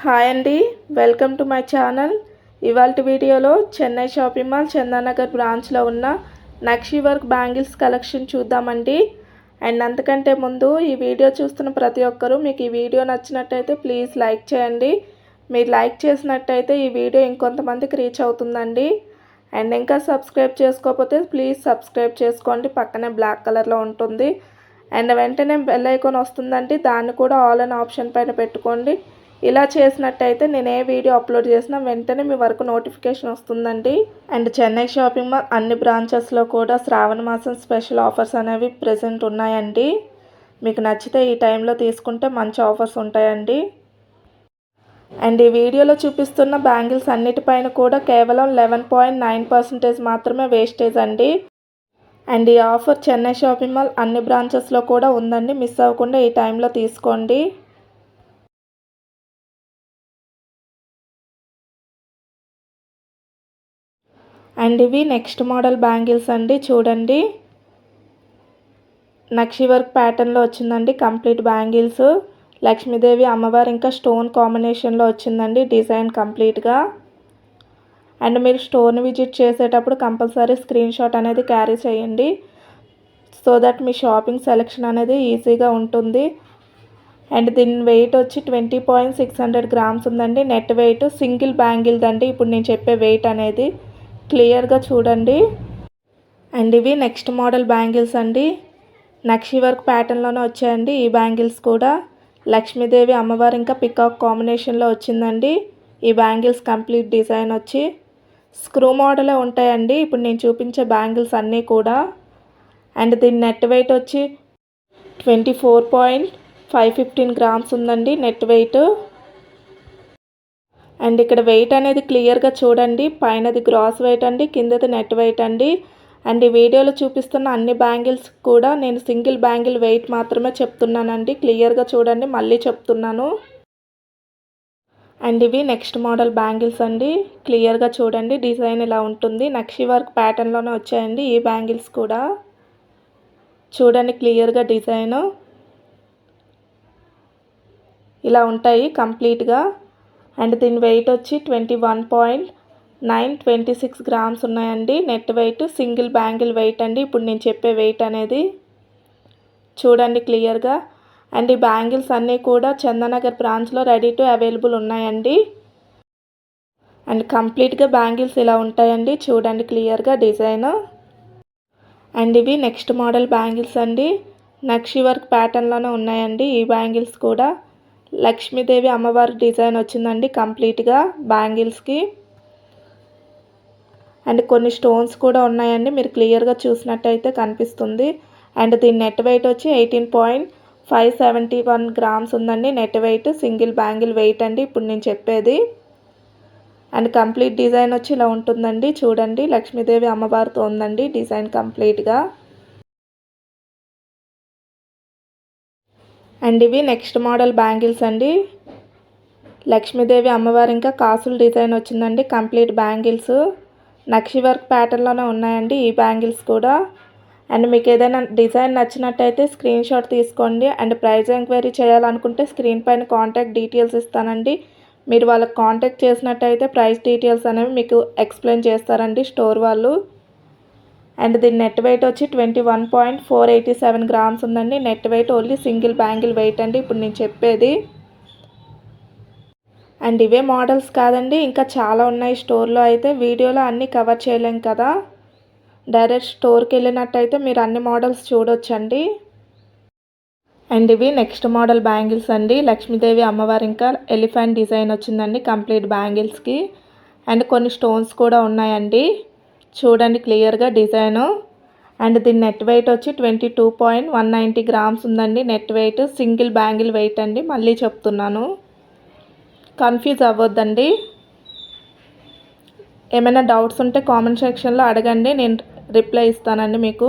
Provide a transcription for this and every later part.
Hi అండి welcome to my channel. ఇవాళ వీడియోలో చెన్నై షాపింగ్ మాల్ చందానగర్ బ్రాంచ్లో ఉన్న నక్షి వర్క్ బ్యాంగిల్స్ కలెక్షన్ చూద్దామండి. అండ్ అంతకంటే ముందు ఈ వీడియో చూస్తున్న ప్రతి ఒక్కరూ మీకు ఈ వీడియో నచ్చినట్టయితే ప్లీజ్ లైక్ చేయండి. మీరు లైక్ చేసినట్టయితే ఈ వీడియో ఇంకొంతమందికి రీచ్ అవుతుందండి. అండ్ ఇంకా సబ్స్క్రైబ్ చేసుకోకపోతే ప్లీజ్ సబ్స్క్రైబ్ చేసుకోండి. పక్కనే బ్లాక్ కలర్లో ఉంటుంది. అండ్ వెంటనే బెల్ ఐకాన్ వస్తుందండి. దాన్ని కూడా ఆల్ అండ్ ఆప్షన్ పైన పెట్టుకోండి. ఇలా చేసినట్టయితే నేను ఏ వీడియో అప్లోడ్ చేసినా వెంటనే మీ వరకు నోటిఫికేషన్ వస్తుందండి. అండ్ చెన్నై షాపింగ్ మాల్ అన్ని బ్రాంచెస్లో కూడా శ్రావణ మాసం స్పెషల్ ఆఫర్స్ అనేవి ప్రజెంట్ ఉన్నాయండి. మీకు నచ్చితే ఈ టైంలో తీసుకుంటే మంచి ఆఫర్స్ ఉంటాయండి. అండ్ ఈ వీడియోలో చూపిస్తున్న బ్యాంగిల్స్ అన్నిటిపైన కూడా కేవలం లెవెన్ పాయింట్ నైన్ పర్సెంటేజ్ మాత్రమే వేస్టేజ్ అండి. అండ్ ఈ ఆఫర్ చెన్నై షాపింగ్ మాల్ అన్ని బ్రాంచెస్లో కూడా ఉందండి. మిస్ అవ్వకుండా ఈ టైంలో తీసుకోండి. అండ్ ఇవి నెక్స్ట్ మోడల్ బ్యాంగిల్స్ అండి. చూడండి. నక్షి వర్క్ ప్యాటర్న్లో వచ్చిందండి. Complete bangles. లక్ష్మీదేవి అమ్మవారు ఇంకా స్టోన్ కాంబినేషన్లో వచ్చిందండి. డిజైన్ కంప్లీట్గా అండ్ మీరు స్టోన్ విజిట్ చేసేటప్పుడు కంపల్సరీ స్క్రీన్ షాట్ అనేది క్యారీ చేయండి. సో దట్ మీ షాపింగ్ సెలెక్షన్ అనేది ఈజీగా ఉంటుంది. అండ్ దీని వెయిట్ వచ్చి twenty point six hundred grams ఉందండి. నెట్ వెయిట్ సింగిల్ బ్యాంగిల్దండి. ఇప్పుడు నేను చెప్పే వెయిట్ అనేది. క్లియర్గా చూడండి. అండ్ ఇవి నెక్స్ట్ మోడల్ బ్యాంగిల్స్ అండి. నక్షి వర్క్ ప్యాటర్న్లోనే వచ్చాయండి ఈ బ్యాంగిల్స్ కూడా. లక్ష్మీదేవి అమ్మవారు ఇంకా పికాక్ కాంబినేషన్లో వచ్చిందండి. ఈ బ్యాంగిల్స్ కంప్లీట్ డిజైన్ వచ్చి స్క్రూ మోడలే ఉంటాయండి. ఇప్పుడు నేను చూపించే బ్యాంగిల్స్ అన్నీ కూడా. అండ్ దీని నెట్ వెయిట్ వచ్చి twenty four point five fifteen grams ఉందండి నెట్ వెయిట్. అండ్ ఇక్కడ వెయిట్ అనేది క్లియర్గా చూడండి. పైనది గ్రాస్ వెయిట్ అండి కిందది నెట్ వెయిట్ అండి. అండ్ ఈ వీడియోలో చూపిస్తున్న అన్ని బ్యాంగిల్స్ కూడా నేను సింగిల్ బ్యాంగిల్ వెయిట్ మాత్రమే చెప్తున్నానండి. క్లియర్గా చూడండి మళ్ళీ చెప్తున్నాను. అండ్ ఇవి నెక్స్ట్ మోడల్ బ్యాంగిల్స్ అండి. క్లియర్గా చూడండి డిజైన్ ఇలా ఉంటుంది. నక్షి వర్క్ ప్యాటర్న్లోనే వచ్చాయండి ఈ బ్యాంగిల్స్ కూడా. చూడండి క్లియర్గా డిజైను. ఇలా ఉంటాయి కంప్లీట్గా అండ్ దీని వెయిట్ వచ్చి twenty one point nine twenty six grams ఉన్నాయండి. Net weight single bangle weight అండి. ఇప్పుడు నేను చెప్పే వెయిట్ అనేది చూడండి క్లియర్గా అండ్ ఈ బ్యాంగిల్స్ అన్నీ కూడా చందనగర్ బ్రాంచ్లో రెడీ టు అవైలబుల్ ఉన్నాయండి. అండ్ కంప్లీట్గా బ్యాంగిల్స్ ఇలా ఉంటాయండి. చూడండి క్లియర్గా డిజైన్ అండ్ ఇవి నెక్స్ట్ మోడల్ బ్యాంగిల్స్ అండి. నక్షి వర్క్ ప్యాటర్న్లోనే ఉన్నాయండి ఈ బ్యాంగిల్స్ కూడా. లక్ష్మీదేవి అమ్మవారి డిజైన్ వచ్చిందండి కంప్లీట్గా బ్యాంగిల్స్కి. అండ్ కొన్ని స్టోన్స్ కూడా ఉన్నాయండి. మీరు క్లియర్గా చూసినట్టయితే కనిపిస్తుంది. అండ్ దీని నెట్ వెయిట్ వచ్చి eighteen point five seventy one grams ఉందండి. Net weight single bangle weight అండి ఇప్పుడు నేను చెప్పేది. అండ్ కంప్లీట్ డిజైన్ వచ్చి ఇలా ఉంటుందండి. చూడండి లక్ష్మీదేవి అమ్మవారితో ఉందండి డిజైన్ కంప్లీట్గా. అండ్ ఇవి నెక్స్ట్ మోడల్ బ్యాంగిల్స్ అండి. లక్ష్మీదేవి అమ్మవారి ఇంకా కాసులు డిజైన్ వచ్చిందండి. Complete bangles. నక్షి వర్క్ ప్యాటర్న్లోనే ఉన్నాయండి ఈ బ్యాంగిల్స్ కూడా. అండ్ మీకు ఏదైనా డిజైన్ నచ్చినట్టయితే స్క్రీన్ షాట్ తీసుకోండి. అండ్ ప్రైస్ ఎంక్వైరీ చేయాలనుకుంటే స్క్రీన్ పైన కాంటాక్ట్ డీటెయిల్స్ ఇస్తానండి. మీరు వాళ్ళకి కాంటాక్ట్ చేసినట్టయితే ప్రైస్ డీటెయిల్స్ అనేవి మీకు ఎక్స్ప్లెయిన్ చేస్తారండి స్టోర్ వాళ్ళు. అండ్ దీని నెట్ వెయిట్ వచ్చి twenty one point four eighty seven grams ఉందండి. Net weight only single bangle weight అండి. ఇప్పుడు నేను చెప్పేది. అండ్ ఇవే మోడల్స్ కాదండి. ఇంకా చాలా ఉన్నాయి స్టోర్లో అయితే. వీడియోలో అన్నీ కవర్ చేయలేం కదా. డైరెక్ట్ స్టోర్కి వెళ్ళినట్టయితే మీరు అన్ని మోడల్స్ చూడొచ్చండి. అండ్ ఇవి నెక్స్ట్ మోడల్ బ్యాంగిల్స్ అండి. లక్ష్మీదేవి అమ్మవారి ఇంకా ఎలిఫెంట్ డిజైన్ వచ్చిందండి. కంప్లీట్ బ్యాంగిల్స్కి. అండ్ కొన్ని స్టోన్స్ కూడా ఉన్నాయండి. చూడండి క్లియర్గా డిజైను. అండ్ దీని నెట్ వెయిట్ వచ్చి twenty two point one ninety grams ఉందండి. Net weight single bangle weight అండి. మళ్ళీ చెప్తున్నాను. కన్ఫ్యూజ్ అవ్వద్దండి. ఏమైనా డౌట్స్ ఉంటే కామెంట్ సెక్షన్లో అడగండి. నేను రిప్లై ఇస్తానండి మీకు.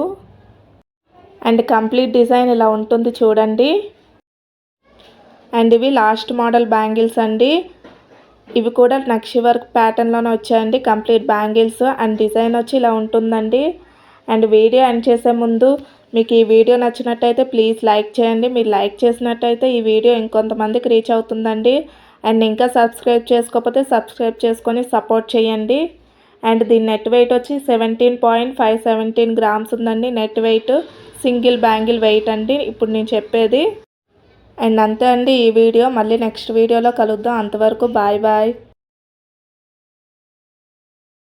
అండ్ కంప్లీట్ డిజైన్ ఇలా ఉంటుంది చూడండి. అండ్ ఇవి లాస్ట్ మోడల్ బ్యాంగిల్స్ అండి. ఇవి కూడా నక్షి వర్క్ ప్యాటర్న్లోనే వచ్చాయండి. కంప్లీట్ బ్యాంగిల్స్ అండ్ డిజైన్ వచ్చి ఇలా ఉంటుందండి. అండ్ వీడియో ఎండ్ చేసే ముందు మీకు ఈ వీడియో నచ్చినట్టయితే ప్లీజ్ లైక్ చేయండి. మీరు లైక్ చేసినట్టయితే ఈ వీడియో ఇంకొంతమందికి రీచ్ అవుతుందండి. అండ్ ఇంకా సబ్స్క్రైబ్ చేసుకోకపోతే సబ్స్క్రైబ్ చేసుకొని సపోర్ట్ చేయండి. అండ్ దీని నెట్ వెయిట్ వచ్చి seventeen point five seventeen grams ఉందండి. Net weight single bangle weight అండి. ఇప్పుడు నేను చెప్పేది అండ్ అంతే అండి ఈ వీడియో. మళ్ళీ నెక్స్ట్ వీడియోలో కలుద్దాం. అంతవరకు బాయ్ బాయ్.